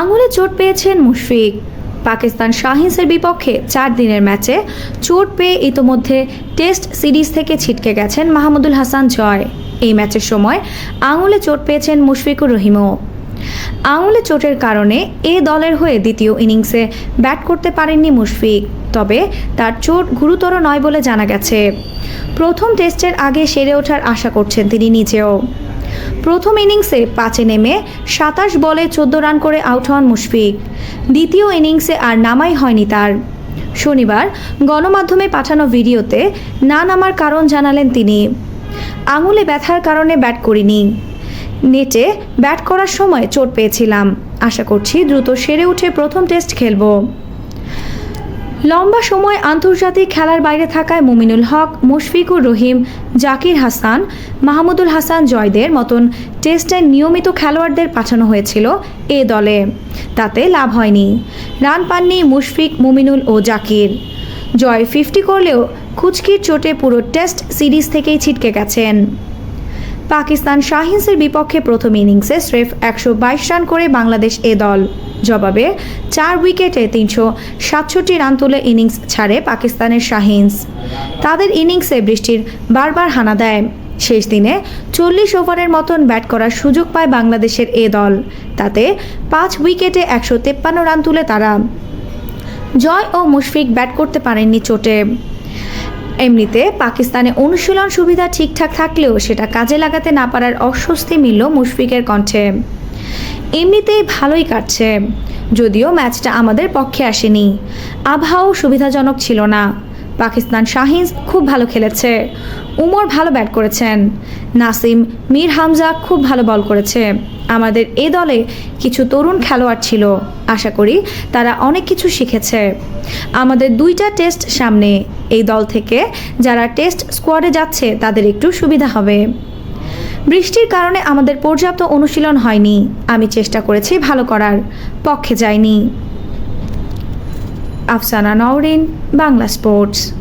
আঙুলে চোট পেয়েছেন মুশফিক। পাকিস্তান শাহিন্সের বিপক্ষে চার দিনের ম্যাচে চোট পেয়ে ইতোমধ্যে টেস্ট সিরিজ থেকে ছিটকে গেছেন মাহমুদুল হাসান জয়। এই ম্যাচের সময় আঙুলে চোট পেয়েছেন মুশফিকুর রহিমও। আঙুলে চোটের কারণে এ দলের হয়ে দ্বিতীয় ইনিংসে ব্যাট করতে পারেননি মুশফিক, তবে তার চোট গুরুতর নয় বলে জানা গেছে। প্রথম টেস্টের আগে সেরে ওঠার আশা করছেন তিনি নিজেও। প্রথম ইনিংসে পাঁচে নেমে সাতাশ বলে চোদ্দ রান করে আউট হন মুশফিক। দ্বিতীয় ইনিংসে আর নামাই হয়নি তার। শনিবার গণমাধ্যমে পাঠানো ভিডিওতে না নামার কারণ জানালেন তিনি। আঙুলে ব্যথার কারণে ব্যাট করিনি। নেটে ব্যাট করার সময় চোট পেয়েছিলাম। আশা করছি দ্রুত সেরে উঠে প্রথম টেস্ট খেলব। লম্বা সময় আন্তর্জাতিক খেলার বাইরে থাকায় মুমিনুল হক, মুশফিকুর রহিম, জাকির হাসান, মাহমুদুল হাসান জয়দের মতন টেস্টে নিয়মিত খেলোয়াড়দের পাঠানো হয়েছিল এ দলে। তাতে লাভ হয়নি। রান পাননি মুশফিক, মুমিনুল ও জাকির। জয় ফিফটি করলেও খুচকির চোটে পুরো টেস্ট সিরিজ থেকেই ছিটকে গেছেন। পাকিস্তান শাহিন্সের বিপক্ষে প্রথম ইনিংসে স্রেফ একশো বাইশ রান করে বাংলাদেশ এ দল। জবাবে চার উইকেটে তিনশো সাতষট্টি রান তুলে ইনিংস ছাড়ে পাকিস্তানের শাহিন্স। তাদের ইনিংসে বৃষ্টির বারবার হানা দেয়। শেষ দিনে চল্লিশ ওভারের মতন ব্যাট করার সুযোগ পায় বাংলাদেশের এ দল। তাতে পাঁচ উইকেটে একশো তেপ্পান্ন রান তুলে তারা। জয় ও মুশফিক ব্যাট করতে পারেননি চোটে। এমনিতে পাকিস্তানে অনুশীলন সুবিধা ঠিকঠাক থাকলেও সেটা কাজে লাগাতে না পারার অস্বস্তি মিলল মুশফিকের কণ্ঠে। এমনিতেই ভালোই কাটছে। যদিও ম্যাচটা আমাদের পক্ষে আসেনি। আবহাওয়াও সুবিধাজনক ছিল না। পাকিস্তান শাহিন খুব ভালো খেলেছে। উমর ভালো ব্যাট করেছেন। নাসিম মীর হামজা খুব ভালো বল করেছে। আমাদের এ দলে কিছু তরুণ খেলোয়াড় ছিল। আশা করি তারা অনেক কিছু শিখেছে। আমাদের দুইটা টেস্ট সামনে। এই দল থেকে যারা টেস্ট স্কোয়াডে যাচ্ছে তাদের একটু সুবিধা হবে। বৃষ্টির কারণে আমাদের পর্যাপ্ত অনুশীলন হয়নি। আমি চেষ্টা করেছি ভালো করার, পক্ষে যাইনি। আফসানা নওরিন, বাংলা স্পোর্টস।